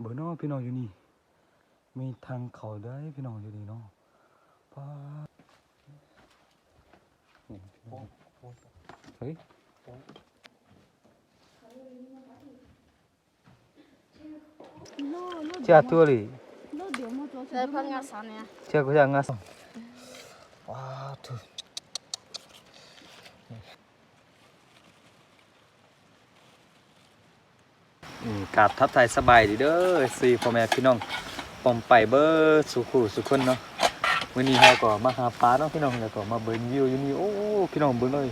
เบอร์นอพี่น้องอยู่นี่ มีทางเขาได้พี่น้องอยู่นี่เนาะปเฮ้ยเจ้าตัวเลยเจ้าพักงานเนี่ยเจ้าก็จะงานว้าทุก กราบทับไทยสบายดีเด้อสี่พ่อแม่พี่น้องปอมไปเบอร์สุขุสุขคนเนาะวันนี้เราก็มาหาปลาเนาะพี่น้องแล้วก็มาเบิ่งวิวอยู่นี่โอ้พี่น้องเบิ่งเลย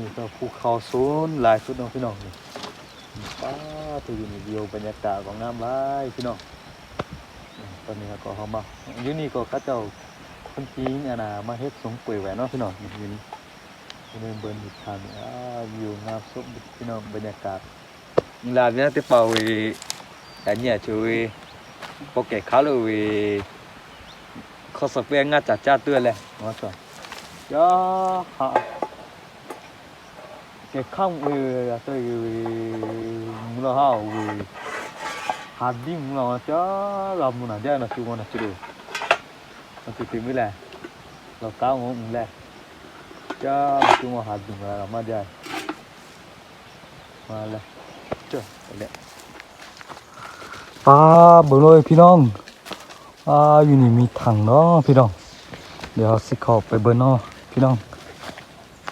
นี่ก็ภูเขาสูงหลายสุดเนาะพี่น้องนี่ป้าตัวอยู่นี่วิวบรรยากาศของน้ำหลพี่น้องตอนนี้เราก็เข้ามาอยู่นี่ก็เขาเจ้าคนจีนอะนะมาเฮ็ดสงป่วยแหวนเนาะพี่น้องอยู่นี่เดินเบิ่งอีกทางนี่าวิวงามสุดพี่น้องบรรยากาศ là vì tiếp bảo vì cả nhà chú vì có kẻ khá là vì khó sợ với ngã chả cha tươi lên nó chuẩn cho họ kẻ không vì tôi vì nó họ vì hạt đi nó cho làm một nào đây là chú ngon nó chú được nó tự tìm với là lọc cao ngon là cho chú ngon hạt dùng là làm mà đây mà là ปลาเบิ่งเลยพี่น้องปลาอยู่นี่มีถังเนาะพี่น้อง เดี๋ยวสิข้าไปเบิ่งเนาะพี่น้อง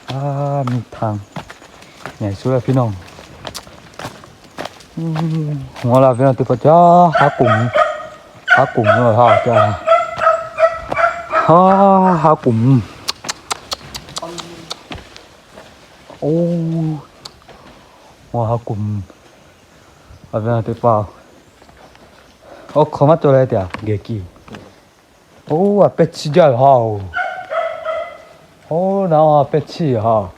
ปลามีถังใหญ่สุดแล้วพี่น้องหัวเราพี่น้องติดปะจ้าหากลุ่มหากลุ่มเลยฮะจ้าฮ่าหากลุ่มโอ้หัวหากลุ่ม Aveva te pa. O come tu l'hai detto? Geki. Oh, a pezzi già ha. Oh, no, a pezzi ha.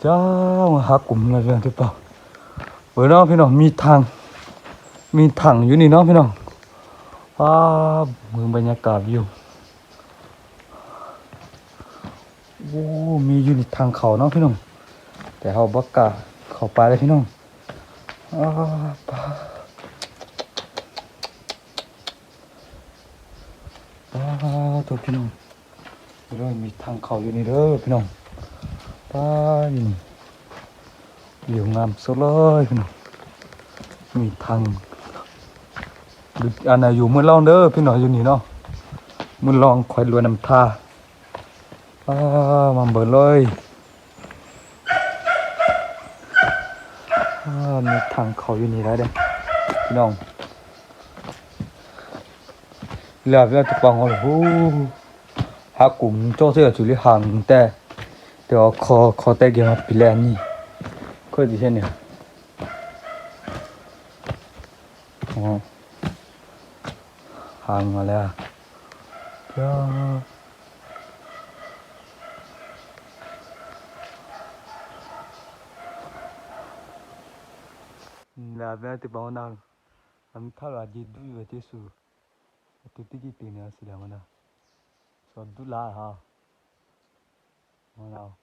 Cha, mà hạ cùng là việc thế pa. Bữa đó พี่น้องมีทางมีถังอยู่นี่เนาะพี่น้องว้าเมืองบรรยากาศวิวโอ้ มีอยู่ในทางเขาเนาะพี่น้อง แต่เขาบักก ล้าเข้าไปเลยพี่น้องอ้าปลาปลาตัวพี่น้องเริ่มมีทางเขาอยู่นี่เด้อพี่น้องปลาอยู่นี่อยู่งามสุดเลยพี่น้องมีทางอันไหนอยู่มือลองเด้อพี่น้องอยู่นี่เนาะมือลองคอยรวนน้ำท่าปลามาเบิดเลย อ่า มีทางเขาอยู่นี่แล้วเด้พี่น้องเหลือเพื่อนจะปังเขาเลยฮู้หากลุ่มโจ้เสือจุลิหังแต่เดี๋ยวคอคอแต่เกี่ยวกับปีแลนนี่ก็ดีเช่นเนี่ยอ๋อหังมาแล้วจ้า là về từ bao nào anh thao là gì đuôi về thế sự từ tí gì tiền nữa xí là mà nào sao đu la ha mà nào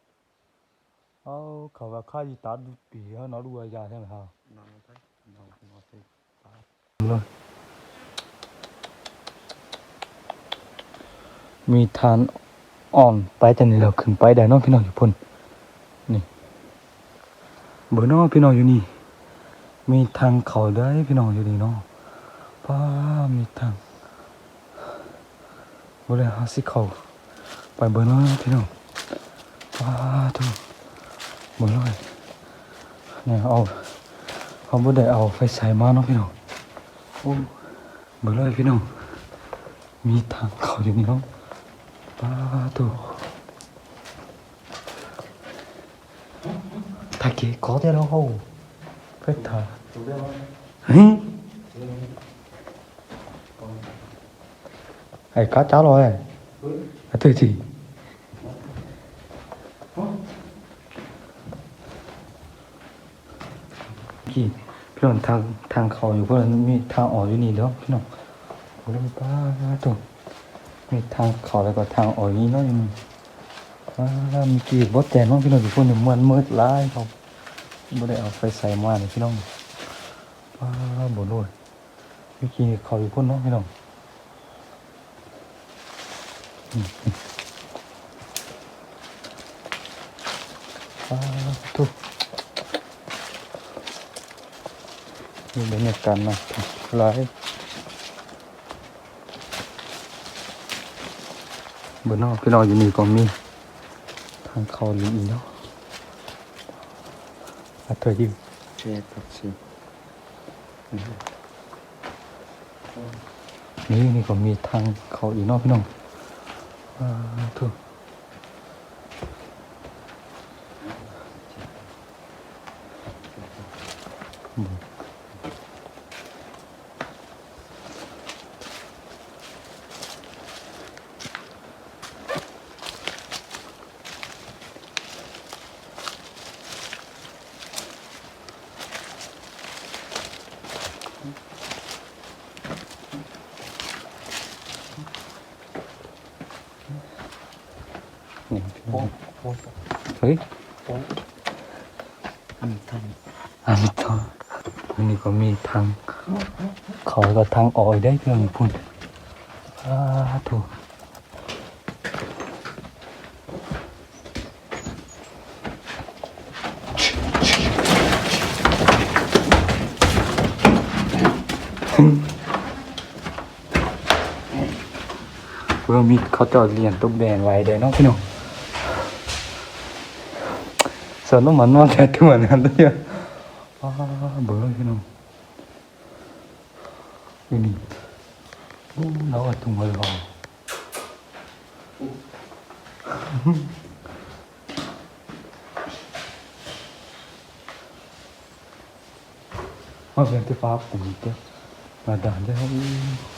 ô khẩu và khai gì ta đu bì ha nó đu ra thế mà ha rồi มีทานอ่อนไปแต่นี่เราขึ้นไปได้เน้องพี่น้องอยู่พุ่นนี่เบอร์น้องพี่น้องอยู่นี่ มีทางเขาได้พี่น้องอยู่ดีเนาะป้ามีทางบริหารสิเขาไปเบอร์น้อยพี่น้องป้าทุกเบอร์น้อยเนี่ยเอาเขาบ่ได้เอาไฟฉายมาเนาะพี่น้องโอ้เบอร์น้อยพี่น้องมีทางเขาอยู่นี่เนาะป้าทุกตะเกียก็ได้แล้ว phải thở Hí? Hay cá cháo rồi à từ gì gì พี่น้องทางทางเขาอยู่เพื่อนมีทางออกอยู่นี่แล้วพี่น้องโอ้ยป้าตัวมีทางเขาแล้วก็ทางออกนี้เนาะอยู่นี่ป้ามีกี่บดแจนเนาะพี่น้องอยู่เพื่อนมันมืดร้ายเขาไม่ได้เอาไฟใส่มาเลยพี่น้อง ป้าบ่ด้วยวิธีเขาอยู่พุ่นเนาะพี่น้องอืมป้าทุกนี่บรรยากาศนะหลายบนนอกพี่น้องอยู่นี่ก็มีทางเขาหลีเนาะอาเธออยู่ Che, taxi. นี่นี่ก็มีทางเขาอีกนอกพี่น้องอ่าถูกนี่พี่น้อง เฮ้ยอันทันอันนี้ทางอันนี้ก็มีทางเขาก็ทางออกได้เพียงพุ่นอ่าถูกเพื่อมีเขาจอดเรียนตุ๊กแดงไว้เด้เนาะพี่น้องส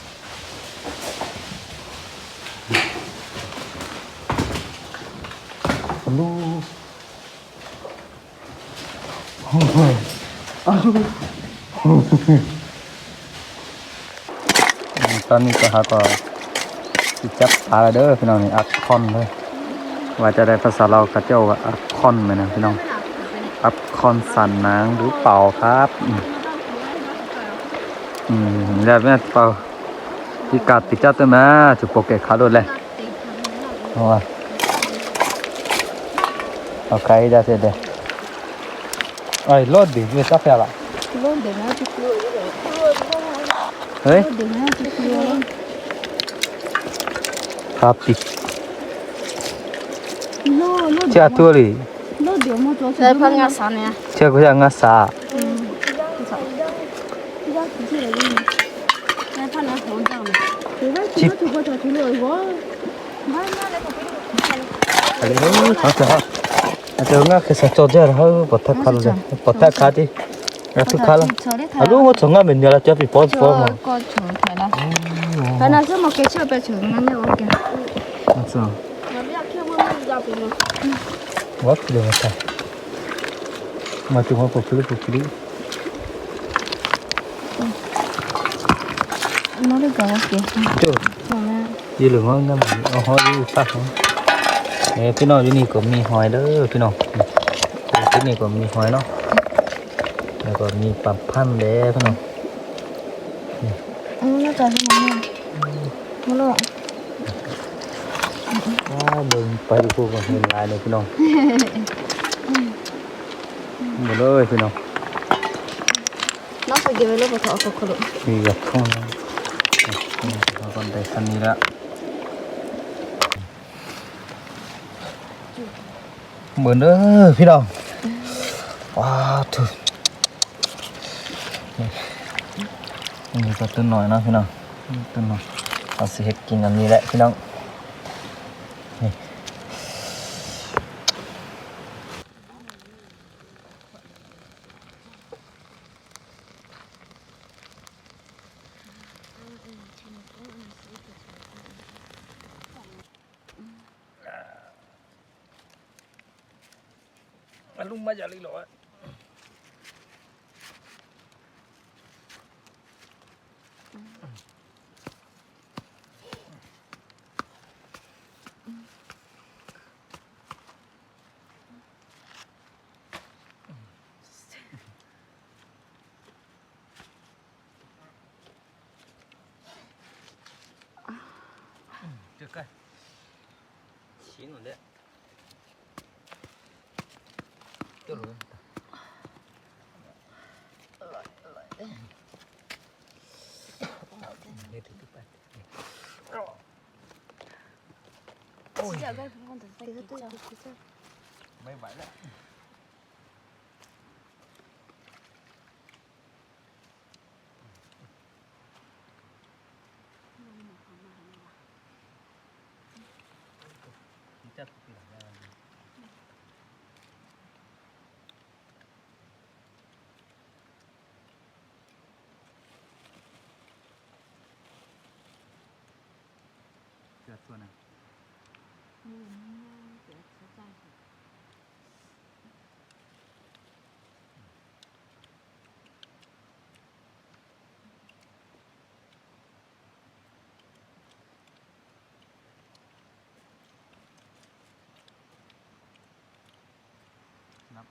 ตอนนี้ก็หาก็สิจับปลาแล้วเด้อพี่น้องนี่อัดคอนเลยว่าจะได้ภาษาเรากระเจ้าว่าอัดคอนไหมนะพี่น้องอัดคอนสันนางหรือเปล่าครับ อืมอืมแล้วแม่เปล่าที่กัดติดจับตัวมาจุกโปเกตขาโดนเลยเอาว่าเอาไกลได้เสร็จเลย אוי, לודי, יש אף יאללה. לודי, היי? הפי. Cak tuli. Saya pengasan ya. Cak gue ngasa. Cip. Halo, halo, halo. 정아 그래서 저절 하고 버터 칼로 버터 카디 라투 칼라 아루 뭐 องว่าน้ำเอาหอยอยู่ซักเขาเอ้พี่น้องอยู่นี่ก็มีหอยเด้อพี่น้องที่นี่ก็มีหอยเนาะแล้วก็มีปลาพันธุ์เด้อพี่น้อง nó trả cho nó luôn nó lo ว้าเบิ่งไปดูพวกมันเห็นลายเลยพี่น้องหมดเลยพี่น้อง nó phải give it up to có được มีกับข้าวนะเราก็ได้คันนี้ละ เหมือนเด้อพี่น้องว้าวถูกนี่ก็ต้นหน่อยนะพี่น้องต้นหน่อยเอาสิเฮ็ดกินอันนี้แหละพี่น้อง நல்லும்மா ஜாலியில் được rồi xin rồi đấy. Ôi, 这个放的在给叫。 mấy vải đấy. Chắc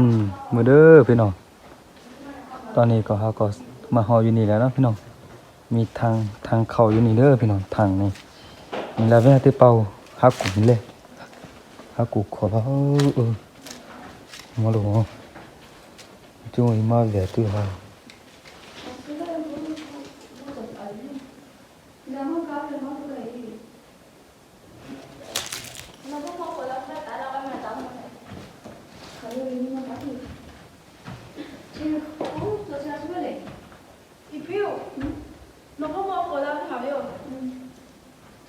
อืมมาเด้อพี่น้อง ตอนนี้ก็เฮาก็มาฮออยู่นี่แล้วเนาะพี่น้อง มีทางทางเข้าอยู่นี่เด้อพี่น้องทางนี่มีลาเวนที่เป่าฮักกูนี่เลยฮักกูขอพระเออเออมาดูจุ้ยมาเวตุฮา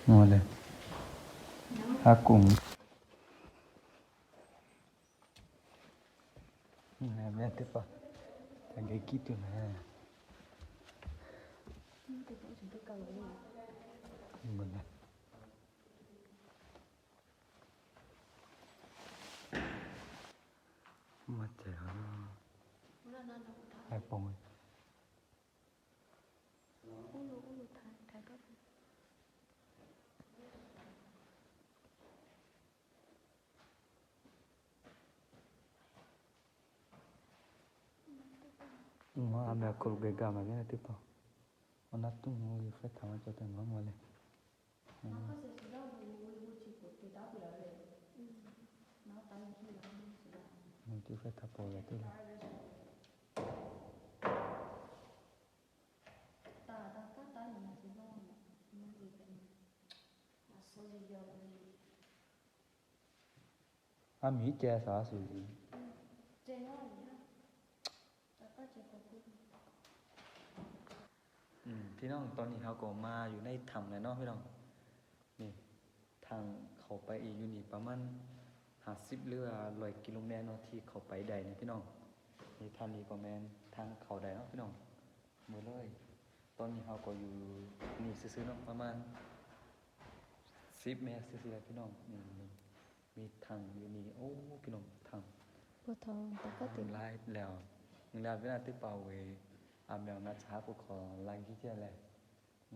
มาเลย ฮักกูนี่ลาเวนที่เป่าทางไกกิตุนะมันนะมาเจอไอ้ปอง Mo ame akol ge gama ge tipo. Ona tu mo ye fe tama cho te mo mole. Mo tu fe ta po ge tu la. A mi che sa su ji. อืมพี่น้องตอนนี้เขาก็มาอยู่ในถ้ำแล้วเนาะพี่น้อง นี่ ทางเขาไปอีกอยู่นี่ประมาณห้าสิบเรือร้อยกิโลเมตรเนาะที่เขาไปได้นี่พี่น้องนี่ทางนี้ก็แมนทางเขาได้เนาะพี่น้องหมดเลยตอนนี้เราก็อยู่นี่ซื้อๆเนาะประมาณสิบเมตรซื้อๆแล้วพี่น้องนี่นี่มีทางอยู่นี่โอ้พี่น้องทาง Bố thầu tao có ถึง tiền ไล่แล้วถึงแล้วเวลาที่เป่าเวอามแล้วนัดช้ากูขอไล่ที่เจ้าแหละ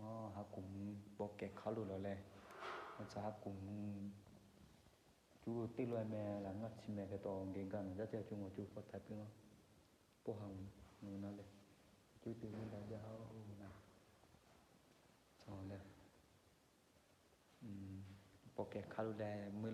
ง้อหากลุ่มโปรเกตเขาหลุดแล้วแหละนัดช้ากลุ่ม chú tí loài mẹ là ngắt chim mẹ cái to gen gan rất là chung một chú có thái bình không bố hồng người nói lên chú từ bên đó giáo nào cho lên um โปรเกตคารูแลมื